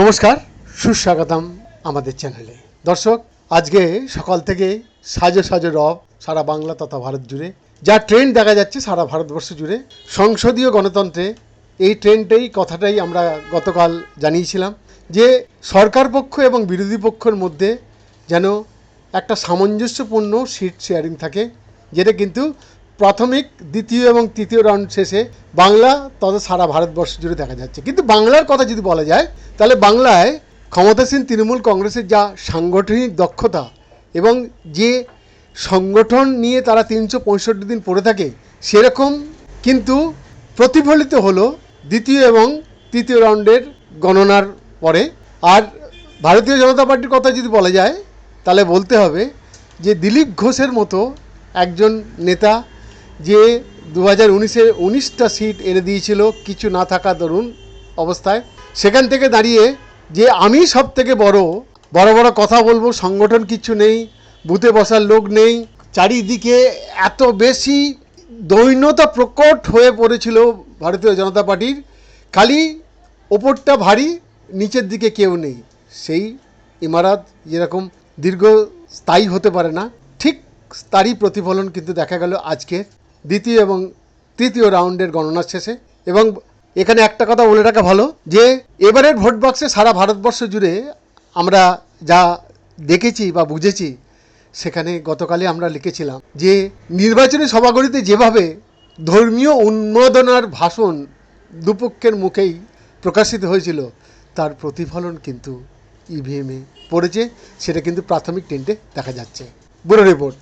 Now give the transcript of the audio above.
নমস্কার, সুস্বাগতম আমাদের চ্যানেলে। দর্শক, আজকে সকাল থেকে সাজো সাজো রব সারা বাংলা তথা ভারত জুড়ে। যা ট্রেন্ড দেখা যাচ্ছে সারা ভারতবর্ষ জুড়ে। সংসদীয় গণতন্ত্রে এই ট্রেন্ডটাই কথাটাই আমরা গতকাল জানিয়েছিলাম যে সরকার পক্ষ এবং বিরোধী পক্ষের মধ্যে যেন একটা সামঞ্জস্যপূর্ণ সিট শেয়ারিং থাকে, যেটা কিন্তু প্রাথমিক, দ্বিতীয় এবং তৃতীয় রাউন্ড শেষে বাংলা তথা সারা ভারতবর্ষ জুড়ে দেখা যাচ্ছে। কিন্তু বাংলার কথা যদি বলা যায়, তাহলে বাংলায় ক্ষমতাসীন তৃণমূল কংগ্রেসের যা সাংগঠনিক দক্ষতা এবং যে সংগঠন নিয়ে তারা তিনশো পঁয়ষট্টি দিন পড়ে থাকে, সেরকম কিন্তু প্রতিফলিত হলো দ্বিতীয় এবং তৃতীয় রাউন্ডের গণনার পরে। আর ভারতীয় জনতা পার্টির কথা যদি বলা যায়, তাহলে বলতে হবে যে দিলীপ ঘোষের মতো একজন নেতা যে দু হাজার উনিশে উনিশটা সিট এনে দিয়েছিল, কিছু না থাকা দরুন অবস্থায়। সেখান থেকে দাঁড়িয়ে যে আমি সব থেকে বড় বড় বড় কথা বলব, সংগঠন কিছু নেই, বুথে বসার লোক নেই, চারিদিকে এত বেশি দৈন্যতা প্রকট হয়ে পড়েছিল ভারতীয় জনতা পার্টির, খালি ওপরটা ভারী, নিচের দিকে কেউ নেই। সেই ইমারাত যেরকম দীর্ঘস্থায়ী হতে পারে না, ঠিক তারই প্রতিফলন কিন্তু দেখা গেল আজকে। দ্বিতীয় এবং তৃতীয় রাউন্ডের গণনার শেষে। এবং এখানে একটা কথা বলে রাখা ভালো, যে এবারের ভোট বক্সে সারা ভারতবর্ষ জুড়ে আমরা যা দেখেছি বা বুঝেছি, সেখানে গতকালে আমরা লিখেছিলাম যে নির্বাচনী সভাগুলিতে যেভাবে ধর্মীয় উন্মাদনার ভাষণ দুপক্ষের মুখেই প্রকাশিত হয়েছিল, তার প্রতিফলন কিন্তু ইভিএমে পড়েছে, সেটা কিন্তু প্রাথমিক টেন্টে দেখা যাচ্ছে। Bureau report.